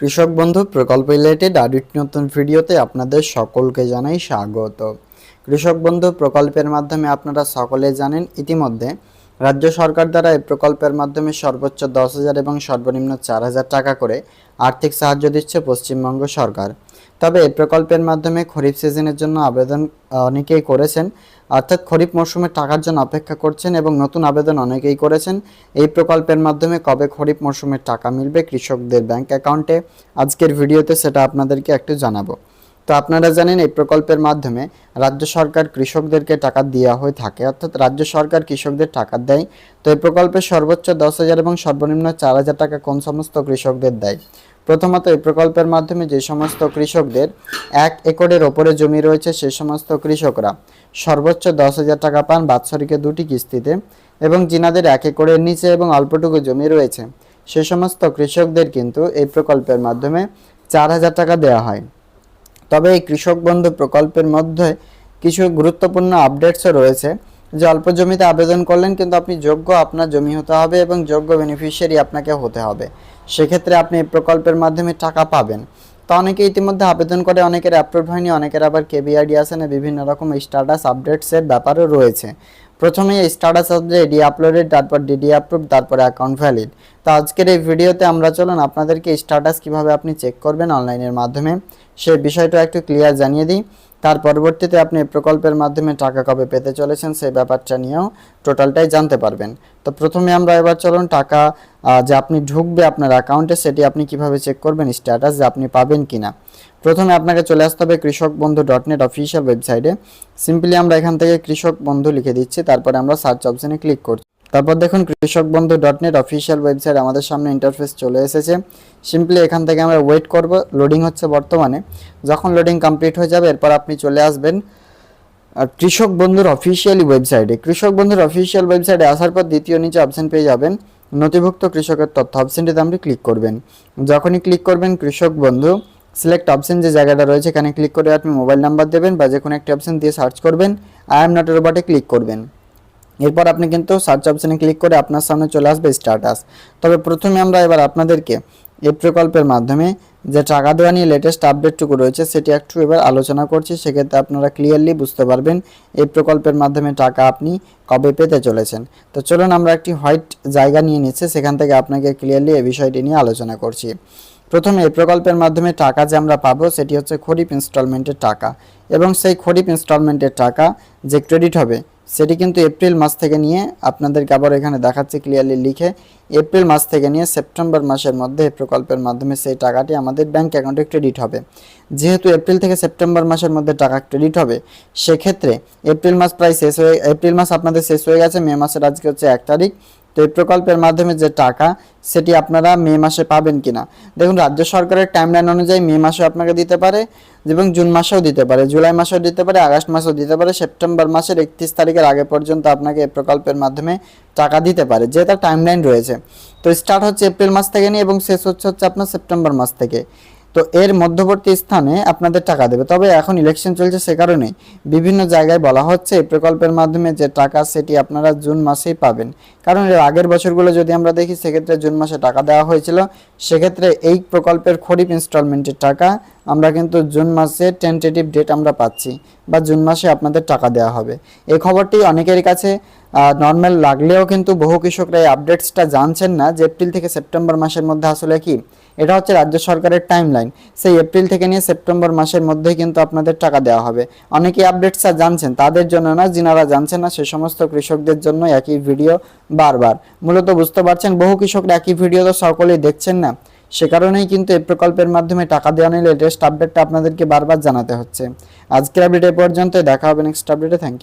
কৃষক বন্ধু প্রকল্প রিলেটেড আরেক নতুন ভিডিওতে আপনাদের সকলকে জানাই স্বাগত। কৃষক বন্ধু প্রকল্পের মাধ্যমে আপনারা সকলে জানেন, ইতিমধ্যে রাজ্য সরকার দ্বারা এই প্রকল্পের মাধ্যমে সর্বোচ্চ দশ হাজার এবং সর্বনিম্ন চার হাজার টাকা করে আর্থিক সাহায্য দিচ্ছে পশ্চিমবঙ্গ সরকার। তবে এই প্রকল্পের মাধ্যমে খরিফ সিজনের জন্য আবেদন অনেকেই করেছেন, অর্থাৎ খরিফ মরশুমে টাকার জন্য অপেক্ষা করছেন এবং নতুন আবেদন অনেকেই করেছেন। এই প্রকল্পের মাধ্যমে কবে খরিফ মরশুমের টাকা মিলবে কৃষকদের ব্যাংক অ্যাকাউন্টে? আজকের ভিডিওতে সেটা আপনাদেরকে একটু জানাব। তো আপনারা জানেন এই প্রকল্পের মাধ্যমে রাজ্য সরকার কৃষকদেরকে টাকা দেওয়া হয়ে থাকে, অর্থাৎ রাজ্য সরকার কৃষকদের টাকা দেয়। তো এই প্রকল্পে সর্বোচ্চ দশ হাজার এবং সর্বনিম্ন চার হাজার টাকা কোন সমস্ত কৃষকদের দেয়? প্রথমত এই প্রকল্পের মাধ্যমে যে সমস্ত কৃষকদের এক একরের ওপরে জমি রয়েছে সেই সমস্ত কৃষকরা সর্বোচ্চ দশ হাজার টাকা পান বাৎসরিকে দুটি কিস্তিতে এবং যিনাদের এক একরের নিচে এবং অল্পটুকু জমি রয়েছে, সে সমস্ত কৃষকদের কিন্তু এই প্রকল্পের মাধ্যমে চার হাজার টাকা দেওয়া হয়। তবে এই কৃষক বন্ধু প্রকল্পের মধ্যে কিছু গুরুত্বপূর্ণ আপডেটসও রয়েছে। যে অল্প জমিতে আবেদন করলেন কিন্তু আপনি যোগ্য, আপনার জমি হতে হবে এবং যোগ্য বেনিফিশিয়ারি আপনাকে হতে হবে। সেক্ষেত্রে আপনি এই প্রকল্পের মাধ্যমে টাকা পাবেন। তো অনেকে ইতিমধ্যে আবেদন করে, অনেকের অ্যাপ্রুভ হয়নি, অনেকের আবার কেবিআইডি আসেন বিভিন্ন রকম স্ট্যাটাস আপডেটসের ব্যাপারও রয়েছে। প্রথমে স্ট্যাটাস আসবে এডি আপলোডেড তারপর ডিডি অ্যাপ্রুভ তারপর অ্যাকাউন্ট ভ্যালিড তো আজকের এই ভিডিওতে আমরা চলুন আপনাদেরকে স্ট্যাটাস কীভাবে আপনি চেক করবেন অনলাইনের মাধ্যমে, সে বিষয়টা একটু ক্লিয়ার জানিয়ে দিই। তার পরবর্তীতে আপনি প্রকল্পের মাধ্যমে টাকা কবে পেতে চলেছেন সেই ব্যাপারটা নিয়েও টোটালটাই জানতে পারবেন। তো প্রথমে আমরা এবার চলুন টাকা যে আপনি ঢুকবে আপনার অ্যাকাউন্টে সেটি আপনি কীভাবে চেক করবেন স্ট্যাটাস যে আপনি পাবেন কিনা। প্রথমে আপনাকে চলে আসতে হবে Krishak Bandhu dot net official ওয়েবসাইটে সিম্পলি আমরা এখান থেকে কৃষক বন্ধু লিখে দিচ্ছি, তারপরে আমরা সার্চ অপশানে ক্লিক করছি। তারপর দেখুন কৃষক Bandhu dot net official website আমাদের সামনে ইন্টারফেস চলে এসেছে। সিম্পলি এখান থেকে আমরা ওয়েট করব লোডিং হচ্ছে বর্তমানে। যখন লোডিং কমপ্লিট হয়ে যাবে, এরপর আপনি চলে আসবেন কৃষক বন্ধুর অফিসিয়ালি ওয়েবসাইটে কৃষক বন্ধুর অফিসিয়াল ওয়েবসাইটে আসার পর দ্বিতীয় নিচে অপশন পেয়ে যাবেন, নথিভুক্ত কৃষকের তথ্য। অপশনটিতে আপনি ক্লিক করবেন। যখনই ক্লিক করবেন কৃষক বন্ধু সিলেক্ট অপশন যে জায়গাটা রয়েছে, এখানে ক্লিক করে আপনি মোবাইল নাম্বার দেবেন বা যে কোনো একটি অপশন দিয়ে সার্চ করবেন। আই এম নট রোবটে ক্লিক করবেন। এরপর আপনি কিন্তু সার্চ অপশানে ক্লিক করে আপনার সামনে চলে আসবে স্ট্যাটাস তবে প্রথমে আমরা এবার আপনাদেরকে এই প্রকল্পের মাধ্যমে যে টাকা দেওয়া নিয়ে লেটেস্ট আপডেটটুকু রয়েছে, সেটি একটু এবার আলোচনা করছি। সেক্ষেত্রে আপনারা ক্লিয়ারলি বুঝতে পারবেন এই প্রকল্পের মাধ্যমে টাকা আপনি কবে পেতে চলেছেন। তো চলুন আমরা একটি হোয়াইট জায়গা নিয়ে নিচ্ছি, সেখান থেকে আপনাকে ক্লিয়ারলি এই বিষয়টি নিয়ে আলোচনা করছি। প্রথমে এই প্রকল্পের মাধ্যমে টাকা যে আমরা পাবো, সেটি হচ্ছে খরিফ ইনস্টলমেন্টের টাকা। এবং সেই খরিফ ইনস্টলমেন্টের টাকা যে ক্রেডিট হবে সেটি কিন্তু এপ্রিল মাস থেকে নিয়ে আপনাদেরকে আবার এখানে দেখাচ্ছে ক্লিয়ারলি লিখে। এপ্রিল মাস থেকে নিয়ে সেপ্টেম্বর মাসের মধ্যে এই প্রকল্পের মাধ্যমে সেই টাকাটি আমাদের ব্যাংক অ্যাকাউন্টে ক্রেডিট হবে। যেহেতু এপ্রিল থেকে সেপ্টেম্বর মাসের মধ্যে টাকা ক্রেডিট হবে, সেক্ষেত্রে এপ্রিল মাস প্রায় শেষ হয়ে, এপ্রিল মাস আপনাদের শেষ হয়ে গেছে, মে মাসের আজকে হচ্ছে এক তারিখ। তো এই প্রকল্পের মাধ্যমে যে টাকা, সেটি আপনারা মে মাসে পাবেন কিনা। দেখুন, রাজ্য সরকারের টাইমলাইন অনুযায়ী মে মাসেও আপনাকে দিতে পারে এবং জুন মাসেও দিতে পারে, জুলাই মাসেও দিতে পারে, আগস্ট মাসেও দিতে পারে, সেপ্টেম্বর মাসের একত্রিশ তারিখের আগে পর্যন্ত আপনাকে এই প্রকল্পের মাধ্যমে টাকা দিতে পারে, যে তার টাইমলাইন রয়েছে। তো স্টার্ট হচ্ছে এপ্রিল মাস থেকে নিয়ে এবং শেষ হচ্ছে হচ্ছে আপনার সেপ্টেম্বর মাস থেকে। তো এর মধ্যবর্তী স্থানে আপনাদের টাকা দেবে। তবে এখন ইলেকশন চলছে সে কারণে বিভিন্ন জায়গায় বলা হচ্ছে এই প্রকল্পের মাধ্যমে যে টাকা সেটি আপনারা জুন মাসেই পাবেন। কারণ এর আগের বছরগুলো যদি আমরা দেখি, সেক্ষেত্রে জুন মাসে টাকা দেওয়া হয়েছিল। সেক্ষেত্রে এই প্রকল্পের খরিফ ইনস্টলমেন্টের টাকা আমরা কিন্তু জুন মাসে টেন্টেটিভ ডেট আমরা পাচ্ছি বা জুন মাসে আপনাদের টাকা দেওয়া হবে। এই খবরটি অনেকের কাছে নর্মাল লাগলেও কিন্তু বহু কৃষকরা এই আপডেটসটা জানছেন না যে এপ্রিল থেকে সেপ্টেম্বর মাসের মধ্যে আসলে কি? এটা হচ্ছে রাজ্য সরকারের টাইমলাইন সেই এপ্রিল থেকে নিয়ে সেপ্টেম্বর মাসের মধ্যেই কিন্তু আপনাদের টাকা দেওয়া হবে। অনেকেই আপডেটসটা জানছেন, তাদের জন্য না, যিনারা জানছেন না, সে সমস্ত কৃষকদের জন্য একই ভিডিও বারবার। মূলত বুঝতে পারছেন, বহু কৃষকরা একই ভিডিও তো সকলেই দেখছেন না। সে কারণেই কিন্তু এই প্রকল্পের মাধ্যমে টাকা দেওয়া নিলে লেটেস্ট আপডেটটা আপনাদেরকে বারবার জানাতে হচ্ছে। আজকের আপডেট এ পর্যন্ত দেখা হবে নেক্সট আপডেটে থ্যাংক